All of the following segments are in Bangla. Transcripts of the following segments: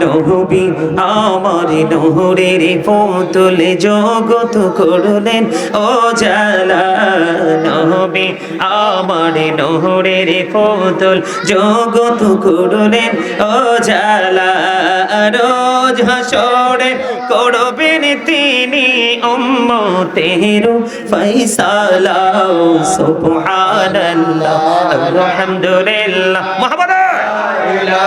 নবী আমার নহরের পুতুল জগত করলেন। ও জালা আমার নহরের পুতুল জগত করলেন। ও জালা রোজ হাসরে করবেন তিনি উম্মতের ফয়সালা। সুবহানাল্লাহ, আলহামদুলিল্লাহ। মুহাম্মদ লা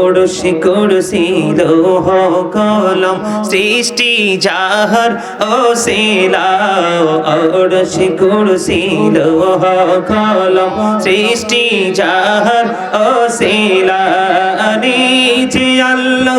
অড়শি কুরসি লোহ কলম সৃষ্টি যাহার ও শিলা অড়শি কুরসি লোহ কলম সৃষ্টি যাহার ও শিলা নিজে আল্লাহ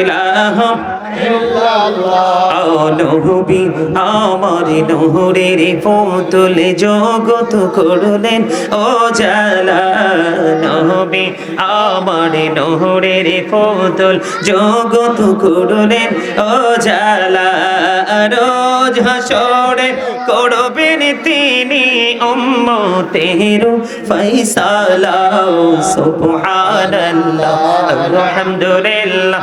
ইলাহা নবী আমার নহরের পুতুল জগত করলেন। ও জালা নবী আমার নহরের পুতুল জগত করলেন। ও জালা রোজ হাসরে করবেন তিনি উম্মতের ফয়সালা। সুবহানাল্লাহ, আলহামদুলিল্লাহ।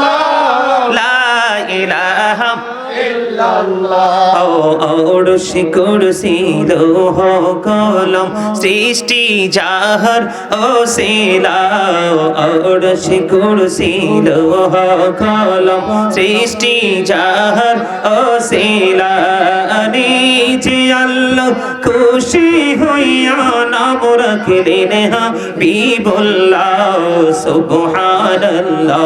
অড়শি কুরসি লোহ কলম সৃষ্টি যাহার ও শিলা অড়শি কুরসি লোহ কলম সৃষ্টি যাহার ও শিলা নিজে আল্লাহ খুশি হইয়া নাম রাখলেন হা বিবুল্লাহ সুবহানাল্লাহ।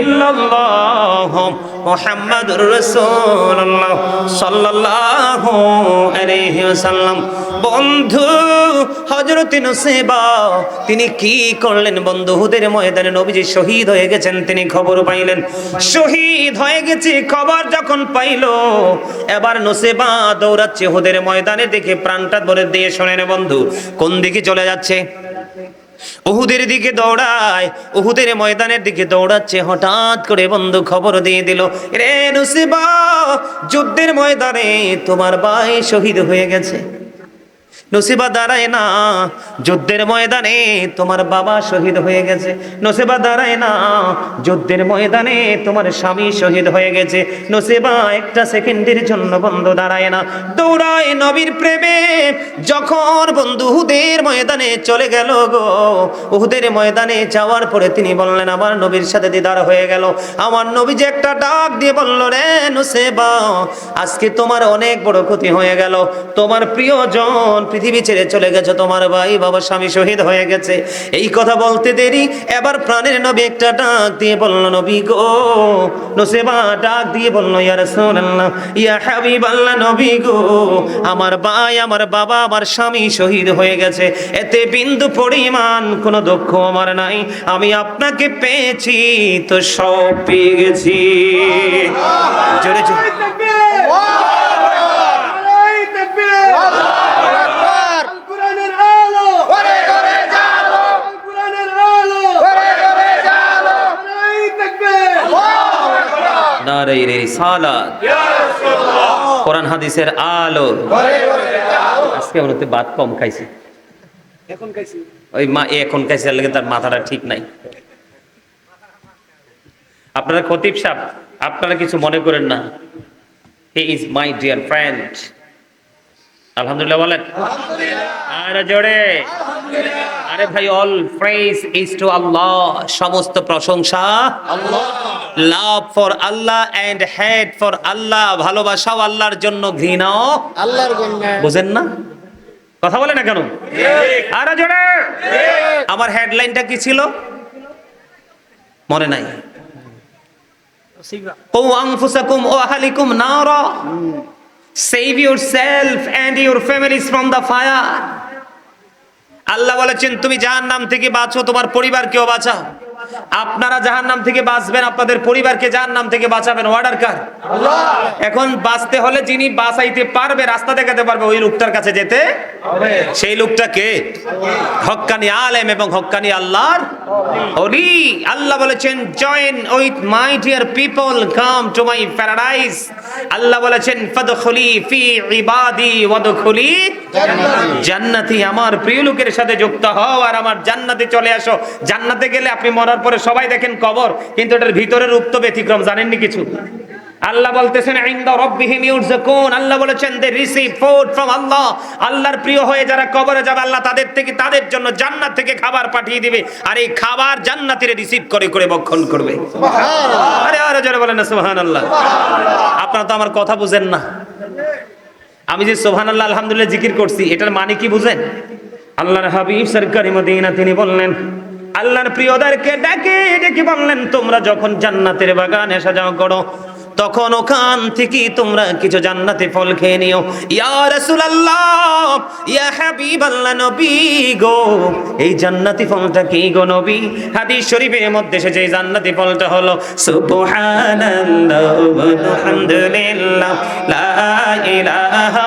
ইল্লাল্লাহ মুহাম্মাদুর রাসূলুল্লাহ সাল্লাল্লাহু আলাইহি ওয়াসাল্লাম। বন্ধু, হযরত নসেবা, তিনি কি করলেন বন্ধুদের ময়দানে নবীজি শহীদ হয়ে গেছেন, তিনি খবর পাইলেন। শহীদ হয়ে গেছে, খবর যখন পাইল, এবার নসেবা দৌড়াচ্ছে হুদের ময়দানে দেখে প্রাণটা ধরে দিয়ে শোনেন বন্ধু, কোন দিকে চলে যাচ্ছে? উহুদের দিকে দৌড়ায়, উহুদের ময়দানের দিকে দৌড়াচ্ছে, হঠাৎ করে বন্ধু খবর দিয়ে দিল, রে নুসিবা, যুদ্ধের ময়দানে তোমার ভাই শহীদ হয়ে গেছে। নসিবা দাঁড়ায় না। যুদ্ধের ময়দানে তোমার বাবা শহীদ হয়ে গেছে। নসিবা দাঁড়ায় না। যুদ্ধের ময়দানে তোমার স্বামী শহীদ হয়ে গেছে। নসিবা একটা সেকেন্ডের জন্য বন্ধু দাঁড়ায় না। দৌড়ায় নবীর প্রেমে। যখন বন্ধু উহুদের ময়দানে চলে গেল গো, উহুদের ময়দানে যাওয়ার পরে তিনি বললেন, আমার নবীর সাথে দিদার হয়ে গেল। আমার নবী যে একটা ডাক দিয়ে বলল, রে নুসেবা, আজকে তোমার অনেক বড় ক্ষতি হয়ে গেল। তোমার প্রিয়জন পৃথিবী ছেড়ে চলে গেছে তোমার ভাই, বাবা, স্বামী শহীদ হয়ে গেছে। এই কথা বলতে দেরি। এবার প্রাণের নবী একটা ডাক দিয়ে বলল, নবী গো, নুসেবা ডাক দিয়ে বলল, ইয়া রাসূলুল্লাহ, ইয়া হাবিবাল্লাহ, নবী গো, আমার ভাই, আমার বাবা, আমার স্বামী শহীদ হয়ে গেছে। এতে বিন্দু পরিমাণ কোনো দুঃখ আমার নাই। আমি আপনাকে পেয়েছি, তো সব পেয়ে গেছি। জোরে জোরে। কোরআন হাদিসের আলো। আজকে আমরা তো ভাত কম খাইছি। এখন খাইছি। ওই মা এখন খাইছে লাগে তার মাথাটা ঠিক নাই। আপনারা খতিব সাহেব আপনারা কিছু মনে করেন না। He is my dear friend আলহামদুলিল্লাহ বলেন। আরে জোরে। আরে ভাই অল প্রেজ ইজ টু আল্লাহ সমস্ত প্রশংসা। আল্লাহ love for Allah and hate for আল্লাহ ভালোবাসাও আল্লাহর জন্য ঘৃণাও আল্লাহর জন্য। বুঝেন না? কথা বলে না কেন? আরে জোরে। আমার হেডলাইনটা কি ছিল? মনে নাই। আনফুসাকুম ও আহলিকুম নারা। Save yourself and your families from the fire আল্লাহ বলেছেন তুমি যার নাম থেকে বাঁচো তোমার পরিবারকেও বাঁচাও। আপনারা জাহান্নাম থেকে বাঁচবেন আপনাদের পরিবারকে জাহান্নাম থেকে বাঁচাবেন। অর্ডার কার? এখন বাঁচতে হলে যিনি বাঁচাইতে পারবে রাস্তা দেখাতে পারবে ওই লোকটার কাছে যেতে সেই লোকটা কে? হক্কানি আলেম এবং হক্কানি আল্লাহর ওলি। আল্লাহ বলেছেন join with my dear people come to my paradise আল্লাহ বলেছেন ফাদখুলি ফি ইবাদি ওয়াদখুলি জান্নাতি আমার প্রিয় লোকের সাথে যুক্ত হও আর আমার জান্নাতে চলে আসো। জান্নাতে গেলে আপনি মরার পরে সবাই দেখেন কবর কিন্তু এটার ভিতরের রূপ তো ব্যতিক্রম জানেননি কিছু? আল্লাহ বলতেছেন আল্লাহ বলেছেন দে রিসিভ ফুড ফ্রম আল্লাহ আল্লাহর প্রিয় হয়ে যারা কবরে যাবে আল্লাহ তাদের থেকে তাদের জন্য জান্নাত থেকে খাবার পাঠিয়ে দিবে আর এই খাবার জান্নাতীরা রিসিভ করে করে ভক্ষণ করবে। আরে আরে জোরে বলেন না সুবহানাল্লাহ। আপনারা তো আমার কথা বুঝেন না। আমি যে সোহান আল্লাহ আলহামদুলিল্লাহ জিকির করছি এটার মানে কি বুঝেন? আল্লাহর হাবিব সরকারি মদিনা তিনি বললেন আল্লাহর প্রিয়দেরকে ডাকে, ডেকে বললেন, তোমরা যখন জান্নাতের বাগানে সাজাও করো, তখন ওখান থেকে তোমরা কিছু জান্নাতে ফল খেয়ে নিও। ইয়া রাসূলুল্লাহ, ইয়া হাবিবাল্লাহ নবী গো, এই জান্নাতি ফলটা কি গো নবী? হাদিস শরীফের মধ্যে এসেছে, এই জান্নাতি ফলটা হলো, সুবহানাল্লাহ আলহামদুলিল্লাহ, লা ইলাহা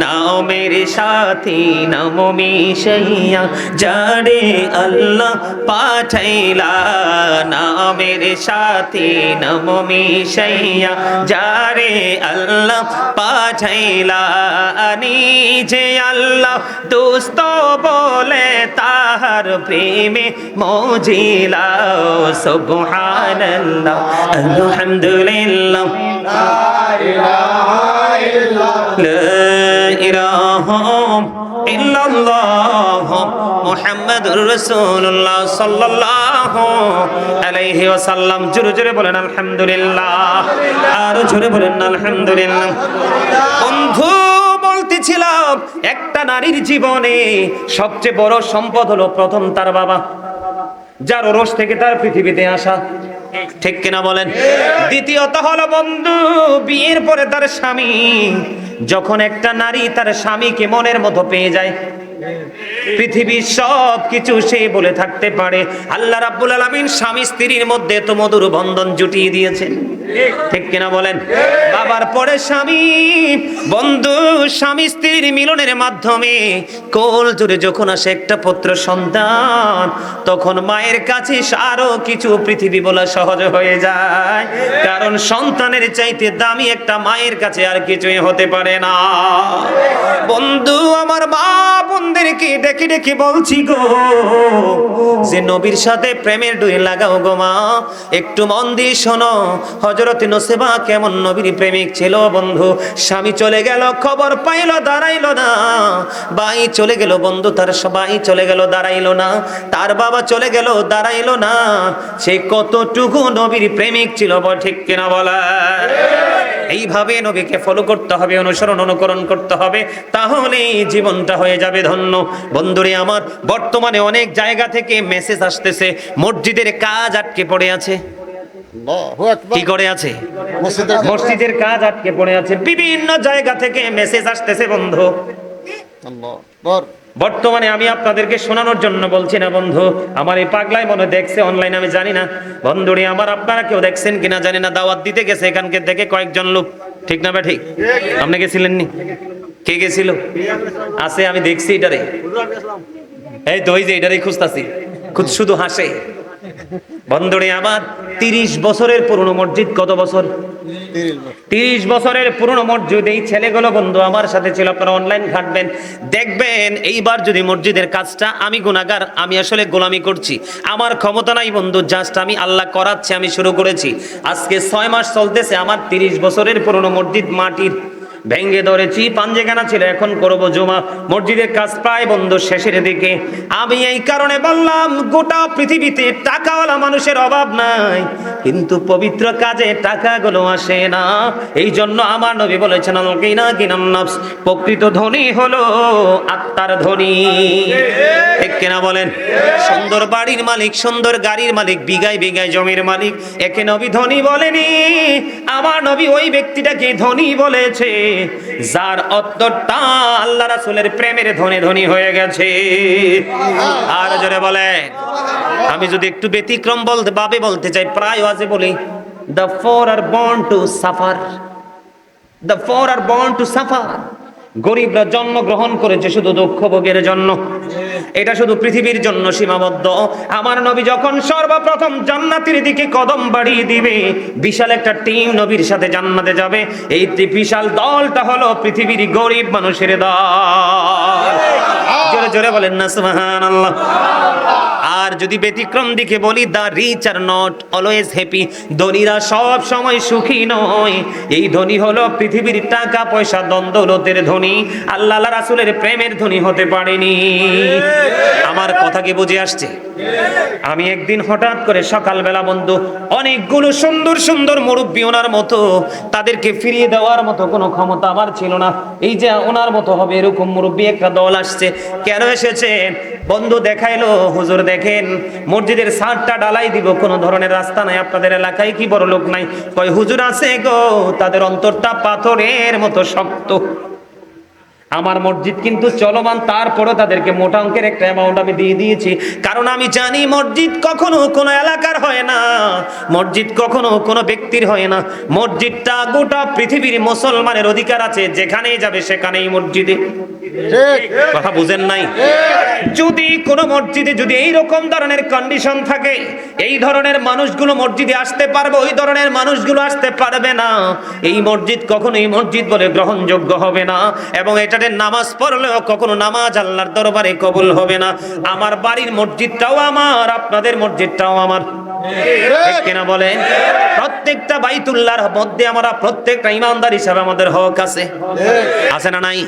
নাও মেরে সাথী নমো মিশাইয়া যারে আল্লাহ পাঠাইলা নাও মেরে সাথী নমো মিশাইয়া যারে আল্লাহ পাঠাইলা নিজে আল্লাহ দোস্ত বলে তোমার প্রেমে মজিলা সুবহানাল্লাহ, আলহামদুলিল্লাহ। লা মুহাম্মাদুর রাসূলুল্লাহ সাল্লাল্লাহু আলাইহি ওয়াসাল্লাম। জোরে জোরে বলেন, আলহামদুলিল্লাহ। আর জোরে বলেন, আলহামদুলিল্লাহ। বন্ধু বলতেছিলাম একটা নারীর জীবনে সবচেয়ে বড় সম্পদ হলো প্রথম তার বাবা, যার ওরস থেকে তার পৃথিবীতে আসা। ঠিক কিনা বলেন? দ্বিতীয়ত হলো বন্ধু, বিয়ের পরে তার স্বামী, যখন একটা নারী তার স্বামীকে মনের মতো পেয়ে যায়, পৃথিবীর সব কিছু সে বলে থাকতে পারে। আল্লাহ রাব্বুল আলামিন স্বামী স্ত্রীর মধ্যে তো মধুর বন্ধন জুটিয়ে দিয়েছেন। ঠিক কিনা বলেন? বাবার পরে স্বামী, বন্ধু, স্বামী স্ত্রীর মিলনের মাধ্যমে কোল জুড়ে যখন আসে একটা পুত্র সন্তান, তখন মায়ের কাছে আরও কিছু পৃথিবী বলা সহজ হয়ে যায়। কারণ সন্তানের চাইতে দামি একটা মায়ের কাছে আর কিছুই হতে পারে না। বন্ধু, আমার মা বোনদেরকে ডেকে ডেকে বলছি গো, যে নবীর সাথে প্রেমের ডুই লাগাও গো মা, একটু মন দিয়ে শোনো হজরত নসেবা কেমন নবীর প্রেমিক ছিল বন্ধু? স্বামী চলে গেল, খবর পাইলো, দাঁড়াইলো না। বাই চলে গেল বন্ধু, তার সবাই চলে গেল, দাঁড়াইলো না। তার বাবা চলে গেল, দাঁড়াইলো না। সে কতটুকু নবীর প্রেমিক ছিল ঠিক কিনা বলা? এইভাবে নবীকে ফলো করতে হবে, অনুসরণ, অনুকরণ করতে হবে, তাহলেই জীবনটা হয়ে যাবে ধন্য। বন্ধুরে আমার, বর্তমানে অনেক জায়গা থেকে মেসেজ আসতেছে, মসজিদের কাজ আটকে পড়ে আছে। কি করে আছে? মসজিদের কাজ। আটকে পড়ে আছে। বিভিন্ন জায়গা থেকে মেসেজ আসতেছে বন্ধু। বর্তমানে আমি আপনাদেরকে শোনানোর জন্য বলছি না বন্ধু। আমার এই পাগলায় মনে দেখছে অনলাইন আমি জানি না। বন্ধুরে আমার আপনারা কেউ দেখছেন কিনা জানি না। দাওয়াত দিতে গেছে এখানকে দেখে কয়েকজন লোক। ঠিক না ঠিক? আপনি গেছিলেন নি কে গেছিল? আছে আমি দেখছি এটারে। এই তো ওই যে এটারই খুঁজতাছি। খুব শুধু হাসে। বন্ধুরে আমার তিরিশ বছরের পুরনো মসজিদ কত বছর? তিরিশ বছর। তিরিশ বছরের পুরনো মসজিদ এই ছেলেগুলো বন্ধু আমার সাথে ছিল আপনারা অনলাইন ঘাটবেন। দেখবেন এইবার যদি মসজিদের কাজটা আমি গুণাগার আমি আসলে গোলামি করছি। আমার ক্ষমতা নাই বন্ধু জাস্ট আমি আল্লাহ করাচ্ছে আমি শুরু করেছি। আজকে ছয় মাস চলতেছে আমার তিরিশ বছরের পুরনো মসজিদ মাটির। ভেঙ্গে ধরেছি, পাঞ্জেখানা ছিল, এখন করব জমা। মসজিদের কাজ প্রায় বন্ধ, শেষের দিকে। আমি এই কারণে বললাম, গোটা পৃথিবীতে টাকাওয়ালা মানুষের অভাব নাই। কিন্তু পবিত্র কাজে টাকাগুলো আসে না। এই জন্য আমার নবী বলেছেন কিনা কিনাম নাফস। প্রকৃত ধনী হলো আত্মার ধনী। ঠিক কিনা বলেন? সুন্দর বাড়ির মালিক, সুন্দর গাড়ির মালিক, বিঘায় বিঘায় জমির মালিক। একে নবী ধনী বলেনি, আমার নবী ওই ব্যক্তিটাকে ধনী বলেছে। যার অত্তরটা আল্লাহ রাসূলের প্রেমের ধনে ধনী হয়ে গেছে। আর জোরে বলে আমি যদি একটু ব্যতিক্রম বলতে ভাবে বলতে চাই, প্রায় আজে বলি the poor are born to suffer the poor are born to suffer গরিবরা জন্ম গ্রহণ করেছে শুধু দুঃখ ভোগের জন্য। এটা শুধু পৃথিবীর জন্য সীমাবদ্ধ। আমার নবী যখন সর্বপ্রথম জান্নাতের দিকে কদম বাড়িয়ে দিবে, বিশাল একটা টিম নবীর সাথে জান্নাতে যাবে। এই বিশাল দলটা হলো পৃথিবীর গরিব মানুষের দল। জোরে জোরে বলেন না, সুবহানাল্লাহ। আর যদি ব্যতিক্রম দিকে বলি the rich are not always happy ধনীরা সব সময় সুখী নয়। এই ধনী হলো পৃথিবীর টাকা পয়সা দ্বন্দ্বলতের ধনী। আল্লাহ রাসুলের রাসূলের প্রেমের ধনী হতে পারেনি। আমার কথা কি বুঝে আসছে? আমি একদিন হঠাৎ করে সকালবেলা বন্ধু অনেকগুলো সুন্দর সুন্দর মুরব্বী ওনার মতো তাদেরকে ফিরিয়ে দেওয়ার মতো কোনো ক্ষমতা আমার ছিল না। এই যে ওনার মতো হবে এরকম মুরব্বী একটা দল আসছে। কেন এসেছেন বন্ধু দেখাইলো, হুজুর দেখেন, মসজিদের সারটা ডালাই দিব, কোনো ধরনের রাস্তা নাই, আপনাদের এলাকায় কি বড় লোক নাই? কয়, হুজুর আছে গো, তাদের অন্তরটা পাথরের মতো শক্ত। আমার মসজিদ কিন্তু চলমান তারপরও তাদেরকে মোটা অঙ্কের একটা অ্যামাউন্ট আমি দিয়ে দিয়েছি। কারণ আমি জানি মসজিদ কখনো কোনো এলাকার হয় না মসজিদ কখনো কোনো ব্যক্তির হয় না। মসজিদটা গোটা পৃথিবীর মুসলমানের অধিকার আছে যেখানেই যাবে সেখানেই মসজিদে। কথা বুঝেন নাই? যদি কোন মসজিদে যদি এই রকম ধরনের কন্ডিশন থাকে এই ধরনের মানুষগুলো মসজিদে আসতে পারবে ওই ধরনের মানুষগুলো আসতে পারবে না। এই মসজিদ কখনো এই মসজিদ বলে গ্রহণযোগ্য হবে না। এবং এটাতে নামাজ পড়লেও কখনো নামাজ আল্লাহর দরবারে কবুল হবে না। আমার বাড়ির মসজিদটাও আমার, আপনাদের মসজিদটাও আমার। কিনা বলেন? প্রত্যেকটা বাইতুল্লাহর মধ্যে আমরা প্রত্যেকটা ইমানদার হিসাবে আমাদের হক আছে। আছে না নাই?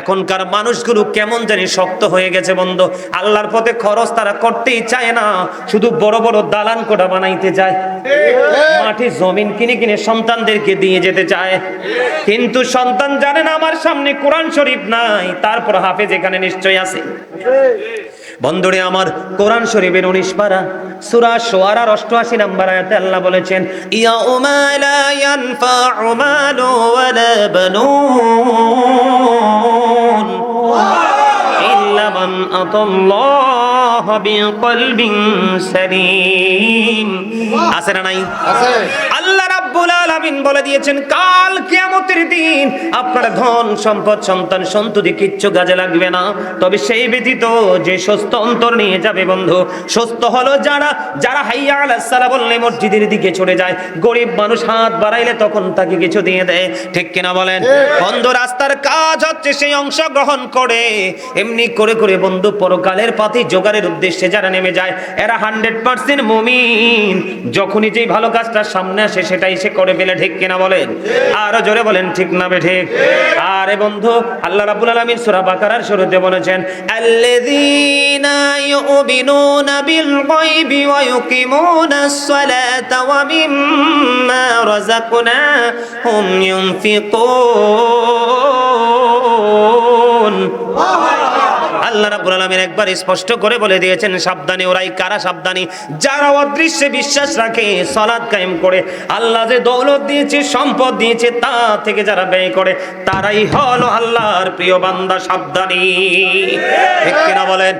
এখনকার মানুষগুলো কেমন জানি শক্ত হয়ে গেছে বন্ধ। আল্লাহর পথে খরচ তারা করতেই চায় না। শুধু বড় বড় দালান কোটা বানাইতে চায় মাটি, জমিন কিনে কিনে সন্তানদেরকে দিয়ে যেতে চায়। কিন্তু সন্তান জানে না আমার সামনে কোরআন শরীফ নাই। তারপর হাফেজ এখানে নিশ্চয় আছে। বন্ধুরে আমার কোরআন শরীফের উনিশ পারা সুরা সোয়ারার অষ্টআশি নাম্বার আয়াতে আল্লাহ বলেছেন ইয়া উমালা ইয়ানফাউ মালু ওয়ালা বানুন ইল্লা মান আতাল্লাহ বিকলবিন সালিম। আছে না নাই? আছে। আল্লাহ রাব্বুল আলামিন বলে দিয়েছেন, কাল কিয়ামতের দিন আপনার ধন, সম্পদ, সন্তান, সন্ততি কিচ্ছু কাজে লাগবে না। তবে সেই ব্যতীত যে সুস্থ অন্তর নিয়ে যাবে বন্ধু, সুস্থ হলো যারা যারা হাইয়া সালা বললে মসজিদের দিকে চলে যায়। গরিব মানুষ হাত বাড়াইলে তখন তাকে কিছু দিয়ে দেয়। ঠিক কিনা বলেন? বন্ধু, রাস্তার কাজ হচ্ছে সেই অংশ গ্রহণ করে। এমনি করে করে বন্ধু, পরকালের পথে জোগাড়ের উদ্দেশ্যে যারা নেমে যায়, এরা হান্ড্রেড পার্সেন্ট মুমিন। যখনই যেই ভালো কাজটা সামনে আসে, সেটাই সে করে ফেলে, ঠিক কিনা বলেন? আরও জোরে বলেন, ঠিক না বে ঠিক? আরে বন্ধু, আল্লাহ রাব্বুল আলামিন সূরা বাকারার শুরুতে বলেছেন, আল্লাযীনা ইউমিনুনা বিল গায়বি ওয়া ইউকিমুনাস সালাতা ওয়া মিম্মা রাযাকনাহুম ইউনফিকুন আল্লাহ রাব্বুল আলামিন একবার স্পষ্ট করে বলে দিয়েছেন, সাবধানে, ওরাই কারা সাবধানী? যারা অদৃশ্যে বিশ্বাস রাখে, সালাত কায়েম করে, আল্লাহ যে দৌলত দিয়েছে, সম্পদ দিয়েছে, তা থেকে যারা ব্যয় করে, তারাই হলো আল্লাহর প্রিয় বান্দা সাবধানী। ঠিক কিনা বলেন?